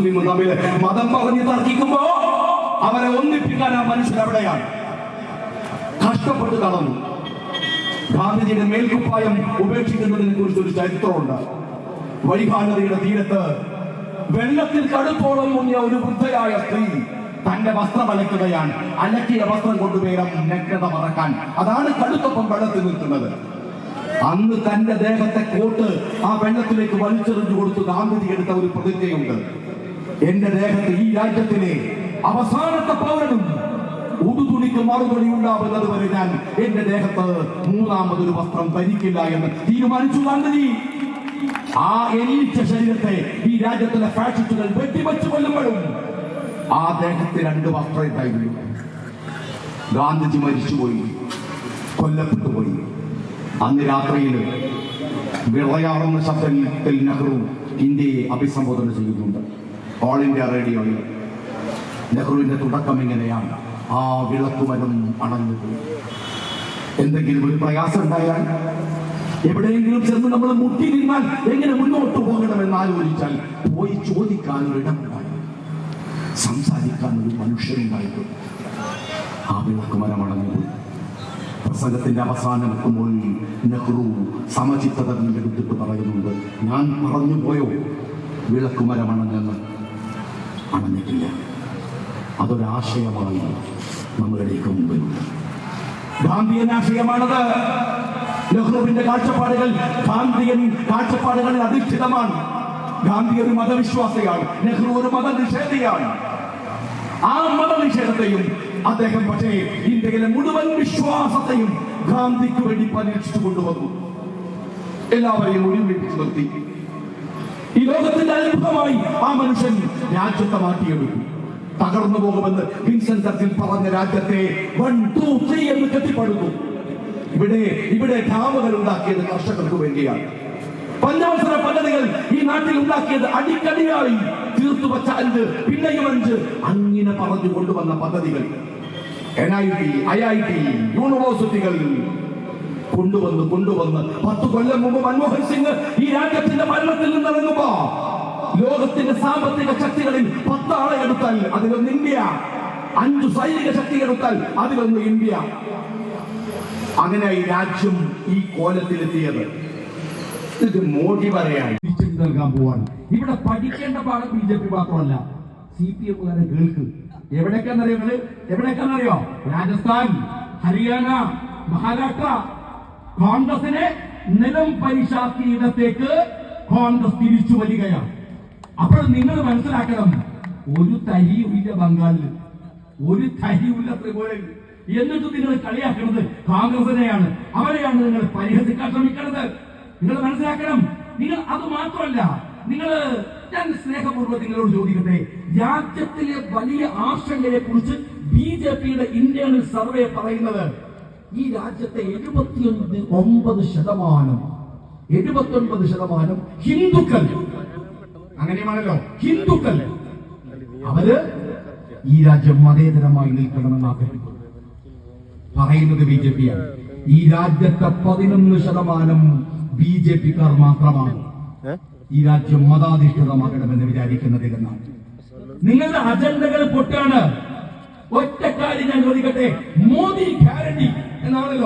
മുസ്ലിമും തമ്മിൽ മതം പറഞ്ഞ് തർക്കിക്കുമ്പോ അവരെ ഒന്നിപ്പിക്കാൻ ആ മനുഷ്യൻ എവിടെയാണ്? കഷ്ടപ്പെട്ട് കളഞ്ഞു ഗാന്ധിജിയുടെ മേൽക്കുപ്പായം ഉപേക്ഷിക്കുന്നതിനെ കുറിച്ച് ഒരു ചരിത്രമുണ്ട്. വൈഭാഗതയുടെ തീരത്ത് വെള്ളത്തിൽ കടുപ്പോളം മുങ്ങിയ ഒരു വൃദ്ധയായ സ്ത്രീ തന്റെ വസ്ത്രം അലക്കുകയാണ്. അലക്കിയ വസ്ത്രം കൊണ്ടുപേരം നഗ്നത മറക്കാൻ. അതാണ് കടുത്തൊപ്പം വെള്ളത്തിൽ നിൽക്കുന്നത്. അന്ന് തന്റെ ദേഹത്തെ കോട്ട് ആ വെള്ളത്തിലേക്ക് വലിച്ചെറിഞ്ഞു കൊടുത്ത് ഗാന്ധിജി എടുത്ത ഒരു പ്രതിജ്ഞയുണ്ട്. എന്റെ ദേഹത്ത് ഈ രാജ്യത്തിലെ അവസാനത്തെ പൗരനും ഉടുതുണിക്ക് മറുപടി ഉണ്ടാവുന്നത് വരെ ഞാൻ എന്റെ ദേഹത്ത് മൂന്നാമതൊരു വസ്ത്രം ധരിക്കില്ല എന്ന് തീരുമാനിച്ചു ഗാന്ധിജി. ആ എലീച്ച ശരീരത്തെ ഈ രാജ്യത്തിലെ ഫാഷിസ്റ്റുകൾ വെട്ടിവെച്ച് കൊല്ലുമ്പോഴും ആ ദേഹത്ത് രണ്ട് വസ്ത്രം ഉണ്ടായിരുന്നു. ഗാന്ധിജി മരിച്ചുപോയി കൊല്ലപ്പെട്ടു പോയി അന്ന് രാത്രിയിൽ വിളയാറുന്ന ശബ്ദത്തിൽ നെഹ്റു ഇന്ത്യയെ അഭിസംബോധന ചെയ്യുന്നുണ്ട്. ഓൾ ഇന്ത്യ റേഡിയോയിൽ നെഹ്റുവിന്റെ തുടക്കം ഇങ്ങനെയാണ്. ആ വിളക്കുമരം അണഞ്ഞുപോയി എന്തെങ്കിലും ഒരു പ്രയാസം ഉണ്ടായാൽ എവിടെയെങ്കിലും ചെന്ന് നമ്മൾ മുട്ടി നിന്നാൽ എങ്ങനെ മുന്നോട്ട് പോകണമെന്ന് ആലോചിച്ചാൽ പോയി ചോദിക്കാൻ ഒരു സംസാരിക്കാൻ ഒരു മനുഷ്യരുണ്ടായിട്ടുണ്ട് ആ വിളക്കുമരം അണഞ്ഞുപോയി പ്രസംഗത്തിന്റെ അവസാനം എത്തുമ്പോൾ നെഹ്റു സമചിത്തത എടുത്തിട്ട് പറയുന്നുണ്ട് ഞാൻ പറഞ്ഞു പോയോ? വിളക്കുമരമണഞ്ഞെന്ന് അണഞ്ഞിട്ടില്ല അതൊരാശയമായി നമ്മളുടെയൊക്കെ മുമ്പിലുണ്ട് ഗാന്ധിയൻ ആശയമാണത് നെഹ്റുവിന്റെ കാഴ്ചപ്പാടുകൾ ഗാന്ധിയൻ കാഴ്ചപ്പാടുകളിൽ അധിഷ്ഠിതമാണ്. ഗാന്ധി ഒരു മതവിശ്വാസിയാണ്. നെഹ്റു ഒരു മതനിഷേധിയാണ്. ആ മതനിഷേധത്തെയും അദ്ദേഹം പക്ഷേ ഇന്ത്യയിലെ മുഴുവൻ വിശ്വാസത്തെയും ഗാന്ധിക്ക് വേണ്ടി പരീക്ഷിച്ചു കൊണ്ടുവന്നു. എല്ലാവരെയും ഒരുമിപ്പിച്ച് നിർത്തി. ഈ ലോകത്തിന്റെ അത്ഭുതമായി ആ മനുഷ്യൻ രാജ്യത്തെ മാറ്റിയെടുത്തു. തകർന്നു പോകുമെന്ന് വിൻസൻ ചർച്ചിൽ പറഞ്ഞ രാജ്യത്തെ വൺ ടു ത്രീ എന്ന് കെട്ടിപ്പടുത്തു. ഇവിടെ ഇവിടെ ഡാമുകൾ ഉണ്ടാക്കിയത് കർഷകർക്ക് വേണ്ടിയാണ്. പഞ്ചവത്സര പദ്ധതികൾ ഈ നാട്ടിൽ ഉണ്ടാക്കിയത് അടിക്കടിയായി തീർത്തു വച്ച അഞ്ച് പിന്നെയും അഞ്ച് അങ്ങനെ പറഞ്ഞു കൊണ്ടുവന്ന പദ്ധതികൾ. N I T I I T യൂണിവേഴ്സിറ്റികൾ കൊണ്ടുവന്ന് കൊണ്ടുവന്ന്. പത്ത് കൊല്ലം മുമ്പ് മൻമോഹൻ സിംഗ് ഈ രാജ്യത്തിന്റെ മരണത്തിൽ നിന്ന് ഇറങ്ങുമ്പോ ലോകത്തിന്റെ സാമ്പത്തിക ശക്തികളിൽ പത്താളെ എടുത്താൽ അതിലൊന്ന് ഇന്ത്യ. അഞ്ചു സൈനിക ശക്തി എടുത്താൽ അതിലൊന്ന് ഇന്ത്യ. അങ്ങനെ ഈ രാജ്യം ഈ കോലത്തിലെത്തിയത്. ഇത് മോഡി പറയാണ് നൽകാൻ പോവാണ്. ഇവിടെ പഠിക്കേണ്ട പാഠം ബി ജെ പി മാത്രമല്ല. സി പി എമ്മുകാരെ കേൾക്ക്. എവിടേക്കാന്നറിയോ എവിടേക്കാന്നറിയോ? രാജസ്ഥാൻ ഹരിയാന മഹാരാഷ്ട്ര. കോൺഗ്രസിനെ നിലം പരിശാക്കിയിടത്തേക്ക് കോൺഗ്രസ് തിരിച്ചു വരികയാണ്. അപ്പോൾ നിങ്ങൾ മനസ്സിലാക്കണം ഒരു തരിയുമില്ല ബംഗാളിൽ ഒരു തരിയുമില്ല ത്രിപുരയിൽ. എന്നിട്ട് നിങ്ങൾ കളിയാക്കുന്നത് കോൺഗ്രസിനെയാണ്. അവരെയാണ് നിങ്ങൾ പരിഹസിക്കാൻ ശ്രമിക്കുന്നത്. നിങ്ങൾ മനസ്സിലാക്കണം നിങ്ങൾ അത് മാത്രമല്ല നിങ്ങൾ ഞാൻ സ്നേഹപൂർവം നിങ്ങളോട് ചോദിക്കട്ടെ രാജ്യത്തിലെ വലിയ ആശങ്കയെ കുറിച്ച് ബി ജെ പിയുടെ ഇന്റേണൽ സർവേ പറയുന്നത് ഈ രാജ്യത്തെ എഴുപത്തിയൊന്ന് ഒമ്പത് ശതമാനം എഴുപത്തൊൻപത് ശതമാനം ഹിന്ദുക്കൾ. അങ്ങനെയാണല്ലോ ഹിന്ദുക്കൾ. അവർ ഈ രാജ്യം മതേതരമായി നിൽക്കണമെന്ന് ആഗ്രഹിക്കുന്നു. പറയുന്നത് ബി ജെ പിയാണ്. ഈ രാജ്യത്തെ പതിനൊന്ന് ശതമാനം ബി ജെ പിക്കാർ മാത്രമാണ്. ഈ രാജ്യം മതാധിഷ്ഠിതമാകണമെന്ന് വിചാരിക്കുന്നതിലെന്നാണ് നിങ്ങളുടെ അജണ്ടകൾ പൊട്ടാണ്. ഒറ്റക്കാരി ഞാൻ ചോദിക്കട്ടെ മോദി ഗ്യാരണ്ടി. No. ahora